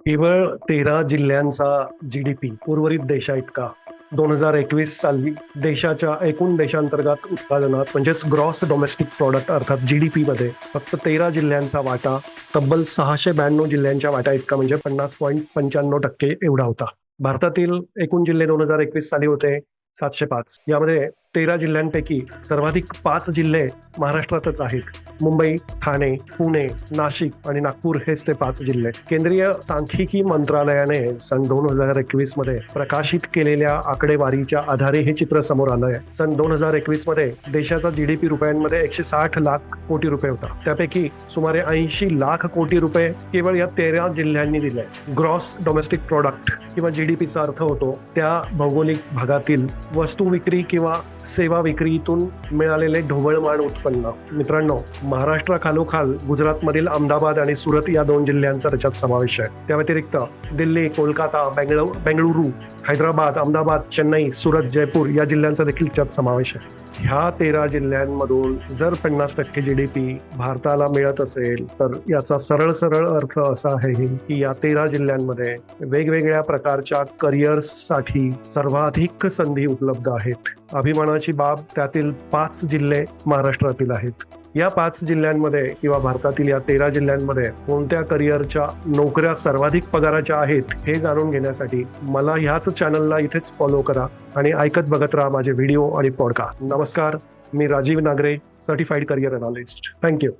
केवळ तेरा जिल्ह्यांचा जी डी पी उर्वरित देशा इतका दोन हजार एकवीस साली देशाच्या एकूण देशांतर्गत उत्पादनात म्हणजेच ग्रॉस डोमेस्टिक प्रॉडक्ट अर्थात जी डी पीमध्ये फक्त तेरा जिल्ह्यांचा वाटा तब्बल सहाशे ब्याण्णव जिल्ह्यांच्या वाटा इतका म्हणजे पन्नास पॉईंट पंच्याण्णव टक्के एवढा होता. भारतातील एकूण जिल्हे दोन हजार एकवीस साली होते सातशे पाच. यामध्ये तेरा जिल्ह्यांपैकी सर्वाधिक पाच जिल्हे महाराष्ट्रातच आहेत. मुंबई ठाणे पुणे नाशिक आणि नागपूर हेच ते पाच जिल्हे. केंद्रीय सांख्यिकी मंत्रालयाने सन दोन हजार एकवीसमध्ये प्रकाशित केलेल्या आकडेवारीच्या आधारे हे चित्र समोर आलं आहे. सन दोन हजार एकवीसमध्ये देशाचा जीडीपी रुपयांमध्ये एकशे साठ लाख कोटी रुपये होता. त्यापैकी सुमारे ऐंशी लाख कोटी रुपये केवळ या तेरा जिल्ह्यांनी दिले ग्रॉस डोमेस्टिक प्रॉडक्ट किंवा जीडीपीचा अर्थ होतो त्या भौगोलिक भागातील वस्तू विक्री किंवा सेवा विक्रीतून मिळालेले ढोबळमाण उत्पन्न. मित्रांनो महाराष्ट्राखालोखाल गुजरातमधील अहमदाबाद आणि सुरत या दोन जिल्ह्यांचा त्याच्यात समावेश आहे. त्या व्यतिरिक्त दिल्ली कोलकाता बेंगळू बेंगळुरू हैदराबाद अहमदाबाद चेन्नई सुरत जयपूर या जिल्ह्यांचा देखील त्यात समावेश आहे. ह्या तेरा जिल्ह्यांमधून जर पन्नास टक्के जी डी पी भारताला मिळत असेल तर याचा सरळ सरळ अर्थ असा आहे की या तेरा जिल्ह्यांमध्ये वेगवेगळ्या प्रकारच्या करिअर्ससाठी सर्वाधिक संधी उपलब्ध आहेत. अभिमानाची बाब त्यातील पाच जिल्हे महाराष्ट्रातील आहेत. या पाच जिल्ह्यांमध्ये किंवा भारतातील या तेरा जिल्ह्यांमध्ये कोणत्या करिअरच्या नोकऱ्या सर्वाधिक पगाराच्या आहेत हे जाणून घेण्यासाठी मला ह्याच चॅनलला इथेच फॉलो करा आणि ऐकत बघत राहा माझे व्हिडिओ आणि पॉडकास्ट नमस्कार मी Rajiv Nagare certified career analyst thank you